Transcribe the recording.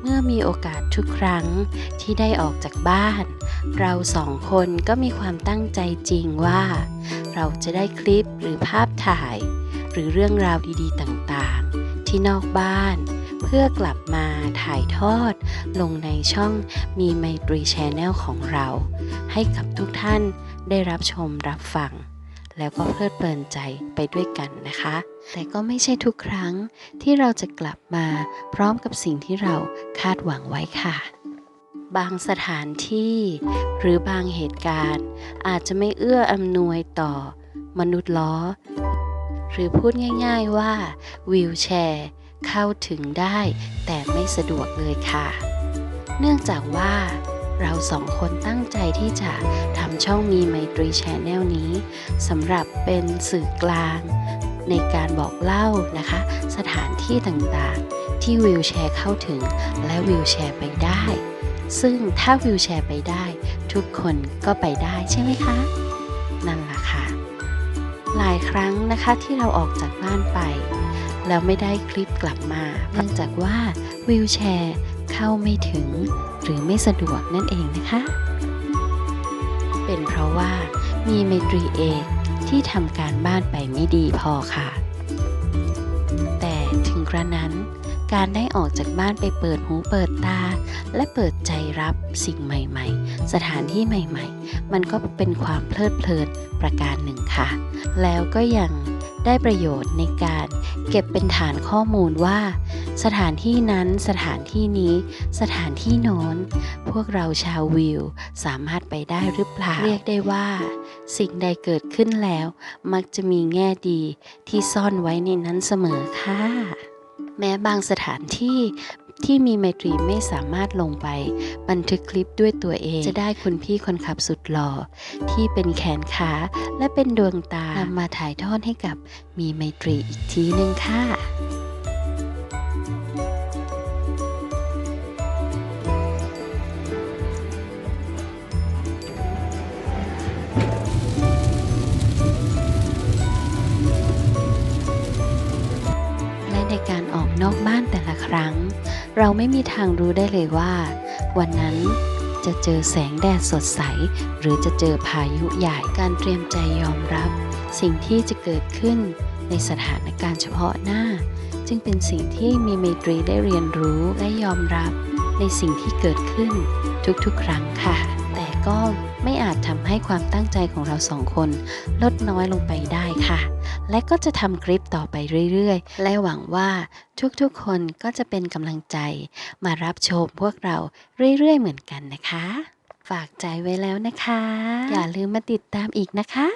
เมื่อมีโอกาสทุกครั้งที่ได้ออกจากบ้าน เราสองคนก็มีความตั้งใจจริงว่า เราจะได้คลิปหรือภาพถ่าย หรือเรื่องราวดีๆต่างๆ ที่นอกบ้าน เพื่อกลับมาถ่ายทอด ลงในช่องมีไมตรีแชนแนลของเรา ให้กับทุกท่านได้รับชมรับฟัง แล้วก็เพลิดเพลินใจไปด้วยกันนะคะ แต่ก็ไม่ใช่ทุกครั้งที่เราจะกลับมาพร้อมกับสิ่งที่เราคาดหวังไว้ค่ะ บางสถานที่หรือบางเหตุการณ์ อาจจะไม่เอื้ออำนวยต่อมนุษย์ล้อ หรือพูดง่ายๆว่าวีลแชร์เข้าถึงได้ แต่ไม่สะดวกเลยค่ะ เนื่องจากว่า เราสองคนตั้งใจที่จะทำช่องมีไมตรีแชนแนลนี้สำหรับเป็นสื่อกลาง ในการบอกเล่านะคะ สถานที่ต่างๆ ที่วิวแชร์เข้าถึงและวิวแชร์ไปได้ ซึ่งถ้าวิวแชร์ไปได้ ทุกคนก็ไปได้ใช่ไหมคะ นั่นล่ะค่ะ หลายครั้งนะคะที่เราออกจากบ้านไป แล้วไม่ได้คลิปกลับมาเนื่องจากว่าวิวแชร์ เข้าไม่ถึงหรือไม่สะดวกนั่นเองนะคะ เป็นเพราะว่ามีไมตรีเอกที่ทำการบ้านไปไม่ดีพอค่ะ แต่ถึงกระนั้น การได้ออกจากบ้านไปเปิดหูเปิดตา และเปิดใจรับสิ่งใหม่ๆ สถานที่ใหม่ๆ มันก็เป็นความเพลิดเพลินประการหนึ่งค่ะ แล้วก็ยัง ได้ประโยชน์ในการเก็บเป็นฐานข้อมูลว่า สถานที่นั้นสถานที่นี้ สถานที่โน้น พวกเราชาววิว สามารถไปได้หรือเปล่า เรียกได้ว่า สิ่งใดเกิดขึ้นแล้ว มักจะมีแง่ดีที่ซ่อนไว้ในนั้นเสมอค่ะแม้บางสถานที่ ที่มีไมตรีไม่สามารถลงไป บันทึกคลิปด้วยตัวเอง จะได้คุณพี่คนขับสุดหล่อที่เป็นแขนขาและเป็นดวงตานำมาถ่ายทอดให้กับมีไมตรีอีกทีหนึ่งค่ะและในการออกนอกบ้านแต่ละครั้ง เราไม่มีทางรู้ได้เลยว่า วันนั้นจะเจอแสงแดดสดใส หรือจะเจอพายุใหญ่การเตรียมใจยอมรับ สิ่งที่จะเกิดขึ้นในสถานการณ์เฉพาะหน้า จึงเป็นสิ่งที่มีเมตรีได้เรียนรู้และยอมรับในสิ่งที่เกิดขึ้นทุกๆ ครั้งค่ะ แต่ก็ไม่อาจทำให้ความตั้งใจของเราสองคน ลดน้อยลงไปได้ค่ะ และก็จะทำคลิปต่อไปเรื่อยๆ และหวังว่าทุกๆคนก็จะเป็นกำลังใจ มารับชมพวกเราเรื่อยๆ เหมือนกันนะคะ ฝากใจไว้แล้วนะคะ อย่าลืมมาติดตามอีกนะคะ